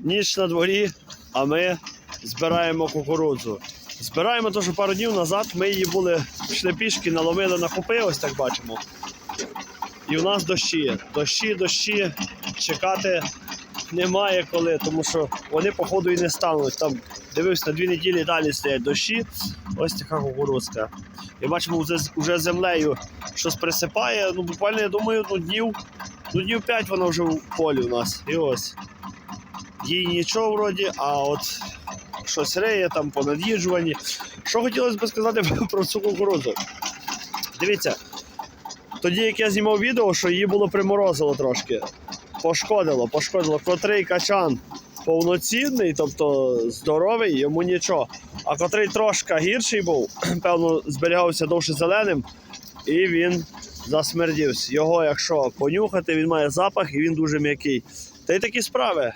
Ніч на дворі, а ми збираємо кукурудзу. Збираємо те, що пару днів назад ми її були, пішли пішки, наломили на купи, ось так бачимо. І в нас дощі. Дощі, дощі. Чекати немає коли, тому що вони, походу, і не стануть. Там дивився на дві неділі далі стоять дощі. Ось така кукурудзка. І бачимо, вже, вже землею щось присипає. Ну, буквально, я думаю, ну, днів, ну, днів 5 вона вже в полі у нас. І ось. Їй нічого вроді, а от щось риє там по над'їжджуванні. Що хотілося б сказати про цю кукурудзу? Дивіться, тоді як я знімав відео, що її було приморозило трошки. Пошкодило, пошкодило. Котрий качан повноцінний, тобто здоровий, йому нічого. А котрий трошки гірший був, певно, зберігався довше зеленим, і він засмердівся. Його, якщо понюхати, він має запах і він дуже м'який. Та й такі справи.